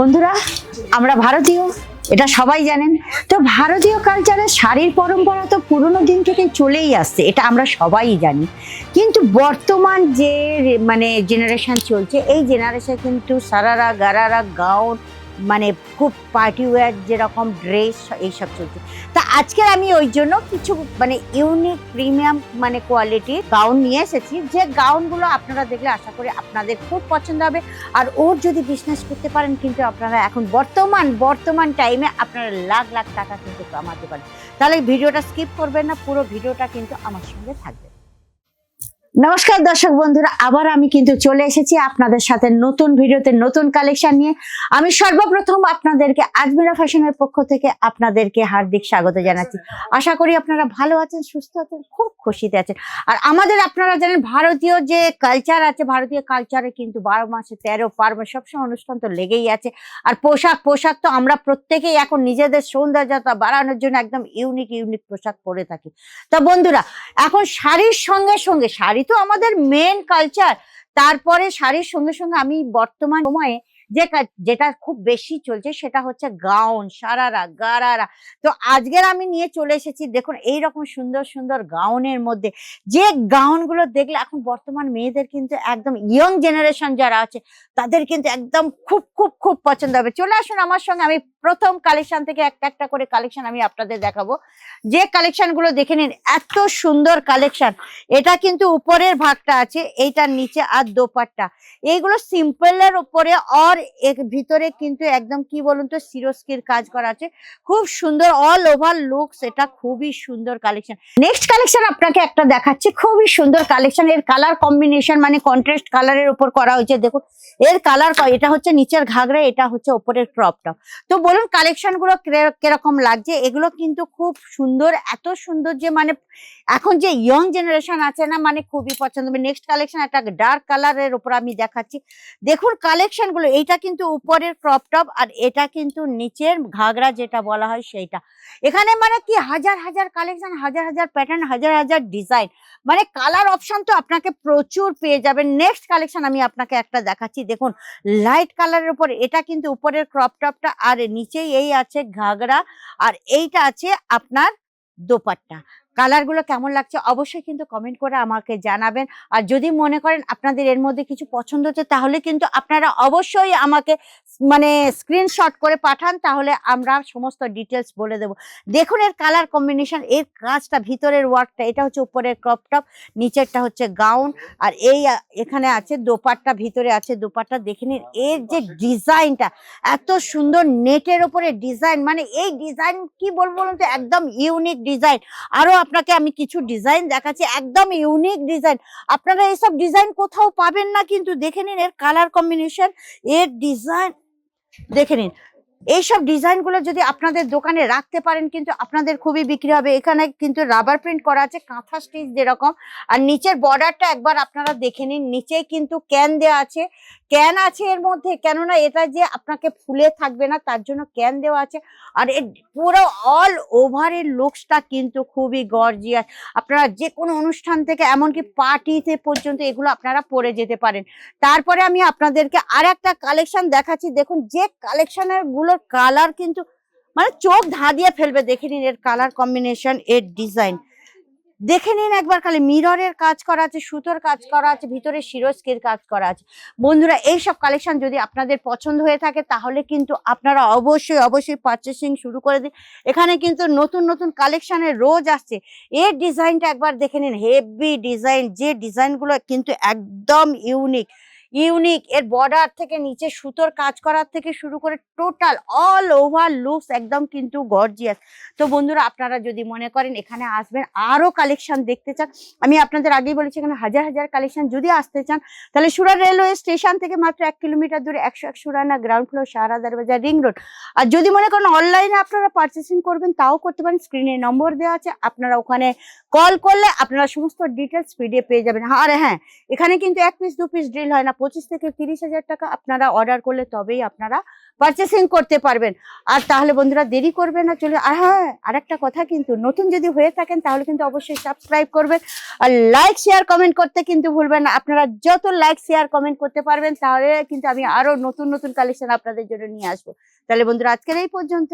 বন্ধুরা, আমরা ভারতীয়, এটা সবাই জানেন। তো ভারতীয় কালচারে শাড়ির পরম্পরা তো পুরনো দিন থেকে চলেই আসছে, এটা আমরা সবাই জানি। কিন্তু বর্তমান যে মানে জেনারেশন চলছে, এই জেনারেশন কিন্তু সারারা, গারারা, গাউন মানে খুব পার্টি ওয়্যার যেরকম ড্রেস এইসব চলছে। তা আজকে আমি ওই জন্য কিছু মানে ইউনিক প্রিমিয়াম মানে কোয়ালিটির গাউন নিয়ে এসেছি। যে গাউনগুলো আপনারা দেখলে আশা করি আপনাদের খুব পছন্দ হবে। আর ওর যদি বিজনেস করতে পারেন কিন্তু আপনারা এখন বর্তমান বর্তমান টাইমে আপনারা লাখ লাখ টাকা কিন্তু কামাতে পারেন। তাহলে ভিডিওটা স্কিপ করবেন না, পুরো ভিডিওটা কিন্তু আমার সঙ্গে থাকবে। নমস্কার দর্শক বন্ধুরা, আবার আমি কিন্তু চলে এসেছি আপনাদের সাথে নতুন ভিডিওতে, নতুন কালেকশন নিয়ে। আমি সর্বপ্রথম আপনাদেরকে আজমিরা ফ্যাশনের পক্ষ থেকে আপনাদেরকে হার্দিক স্বাগত জানাচ্ছি। আশা করি আপনারা ভালো আছেন, সুস্থ আছেন, খুব খুশিতে আছেন। আর আমাদের আপনারা জানেন, ভারতীয় যে কালচার আছে, ভারতীয় কালচারে কিন্তু বারো মাসে তেরো পার্বণ সবসময় অনুষ্ঠান তো লেগেই আছে। আর পোশাক পোশাক তো আমরা প্রত্যেকেই এখন নিজেদের সৌন্দর্যতা বাড়ানোর জন্য একদম ইউনিক ইউনিক পোশাক পরে থাকি। তা বন্ধুরা, এখন শাড়ির সঙ্গে সঙ্গে, শাড়ি তো আমাদের মেন কালচার তারপরে শাড়ির সঙ্গে সঙ্গে আমি বর্তমান সময়ে যে যেটা খুব বেশি চলছে সেটা হচ্ছে গাউন সারারা গারারা। তো আজকের আমি নিয়ে চলে এসেছি, দেখুন এই রকম সুন্দর সুন্দর গাউনের মধ্যে। যে গাউনগুলো দেখলে, এখন বর্তমান মেয়েদের কিন্তু একদম ইয়ং জেনারেশন যারা আছে, তাদের কিন্তু একদম খুব খুব খুব পছন্দ হবে। চলে আসুন আমার সঙ্গে, আমি প্রথম কালেকশন থেকে একটা একটা করে কালেকশন আমি আপনাদের দেখাবো। যে কালেকশনগুলো দেখে নিন, এত সুন্দর কালেকশন এটা কিন্তু উপরের ভাগটা আছে, এইটার নিচে আর দোপাট্টা। এইগুলো সিম্পলের উপরে আর এর ভিতরে কিন্তু একদম কি বলুন তো, সিরস্কির কাজ করা আছে। খুব সুন্দর অল ওভার লুকস এটা খুবই সুন্দর কালেকশন নেক্সট কালেকশন আপনাকে একটা দেখাচ্ছি, খুবই সুন্দর কালেকশন এর কালার কম্বিনেশন মানে কন্ট্রাস্ট কালারের উপর করা হয়েছে, দেখুন। এর কালার এটা হচ্ছে নিচের ঘাগরা এটা হচ্ছে ওপরের ক্রপ টপ তো বলুন কালেকশনগুলো কীরকম লাগছে? এগুলো কিন্তু খুব সুন্দর, এত সুন্দর যে মানে এখন যে ইয়ং জেনারেশন আছে না মানে খুবই পছন্দ নেক্সট কালেকশন একটা ডার্ক কালারের উপর আমি দেখাচ্ছি। দেখুন কালেকশনগুলো, এইটা কিন্তু উপরের ক্রপ টপ আর এটা কিন্তু নিচের ঘাগরা যেটা বলা হয় সেইটা। এখানে মানে কি হাজার হাজার কালেকশন হাজার হাজার প্যাটার্ন হাজার হাজার ডিজাইন মানে কালার অপশন তো আপনাকে প্রচুর পেয়ে যাবেন। নেক্সট কালেকশন আমি আপনাকে একটা দেখাচ্ছি। দেখুন লাইট কালারের উপর, এটা কিন্তু উপরের ক্রপ টপটা আর নিচেই এই আছে ঘাগরা। আর এইটা আছে আপনার দোপাট্টা। কালারগুলো কেমন লাগছে অবশ্যই কিন্তু কমেন্ট করে আমাকে জানাবেন। আর যদি মনে করেন আপনাদের এর মধ্যে কিছু পছন্দ হচ্ছে, তাহলে কিন্তু আপনারা অবশ্যই আমাকে মানে স্ক্রিনশট করে পাঠান, তাহলে আমরা সমস্ত ডিটেলস বলে দেব। দেখুন এর কালার কম্বিনেশন এর কাজটা, ভিতরের ওয়ার্কটা এটা হচ্ছে উপরের ক্রপ টপ নিচেরটা হচ্ছে গাউন আর এই এখানে আছে দোপাট্টা, ভিতরে আছে দোপাট্টা। দেখে নিন, এর যে ডিজাইনটা এত সুন্দর নেটের ওপরে ডিজাইন মানে এই ডিজাইন কি বলব বলুন তো, একদম ইউনিক ডিজাইন আরও আপনাকে আমি কিছু ডিজাইন দেখাচ্ছি, একদম ইউনিক ডিজাইন আপনারা এইসব ডিজাইন কোথাও পাবেন না, কিন্তু দেখে নিন এর কালার কম্বিনেশন এর ডিজাইন দেখে নিন। এইসব ডিজাইনগুলো যদি আপনাদের দোকানে রাখতে পারেন, কিন্তু আপনাদের খুবই বিক্রি হবে। এখানে কিন্তু রাবার প্রিন্ট করা আছে, কাঁথা স্টিচ যেরকম। আর নিচের বর্ডারটা একবার আপনারা দেখে নিন। নিচেই কিন্তু ক্যান দেওয়া আছে। ক্যান আছে এর মধ্যে, কেননা এটা যে আপনাকে ফুলে থাকবে না, তার জন্য ক্যান দেওয়া আছে। আর এর পুরো অল ওভার এর লুকসটা কিন্তু খুবই গর্জিয়াস আপনারা যে কোনো অনুষ্ঠান থেকে, এমনকি পার্টিতে পর্যন্ত এগুলো আপনারা পরে যেতে পারেন। তারপরে আমি আপনাদেরকে আর একটা কালেকশন দেখাচ্ছি। দেখুন, যে কালেকশনের গুলোর কালার কিন্তু মানে চোখ ধাঁধিয়ে ফেলবে, দেখে নিন এর কালার কম্বিনেশন এর ডিজাইন দেখে নিন একবার খালি মিররের কাজ করা আছে, সুতোর কাজ করা আছে, ভিতরে শিরস্কির কাজ করা আছে। বন্ধুরা, এইসব কালেকশন যদি আপনাদের পছন্দ হয়ে থাকে, তাহলে কিন্তু আপনারা অবশ্যই অবশ্যই পারচেসিং শুরু করে দিন। এখানে কিন্তু নতুন নতুন কালেকশনের রোজ আসছে। এর ডিজাইনটা একবার দেখে নিন। হেভি ডিজাইন যে ডিজাইনগুলো কিন্তু একদম ইউনিক ইউনিক, এর বর্ডার থেকে নিচে সুতোর কাজ করার থেকে শুরু করে টোটাল অল ওভার লুকস একদম কিন্তু গর্জিয়াস তো বন্ধুরা, আপনারা যদি মনে করেন এখানে আসবেন, আরও কালেকশন দেখতে চান, আমি আপনাদের আগেই বলেছি এখানে হাজার হাজার কালেকশন যদি আসতে চান, তাহলে সুরাট রেলওয়ে স্টেশন থেকে মাত্র এক কিলোমিটার দূরে একশো এক সুরানা গ্রাউন্ড ফ্লোর শাহরাদার বাজার রিং রোড আর যদি মনে করেন অনলাইনে আপনারা পারচেসিং করবেন, তাও করতে পারেন স্ক্রিনে নম্বর দেওয়া আছে, আপনারা ওখানে কল করলে আপনারা সমস্ত ডিটেলস পিডিএফ পেয়ে যাবেন। আর হ্যাঁ এখানে কিন্তু এক পিস দু পিস ড্রিল হয় না পঁচিশ থেকে তিরিশ হাজার টাকা আপনারা অর্ডার করলে তবেই আপনারা পারচেসিং করতে পারবেন। আর তাহলে বন্ধুরা দেরি করবে না চলে আর হ্যাঁ আরেকটা কথা কিন্তু, নতুন যদি হয়ে থাকেন তাহলে কিন্তু অবশ্যই সাবস্ক্রাইব করবেন। আর লাইক শেয়ার কমেন্ট করতে কিন্তু ভুলবেন না। আপনারা যত লাইক শেয়ার কমেন্ট করতে পারবেন, তাহলে কিন্তু আমি আরও নতুন নতুন কালেকশন আপনাদের জন্য নিয়ে আসব। তাহলে বন্ধুরা আজকের এই পর্যন্ত।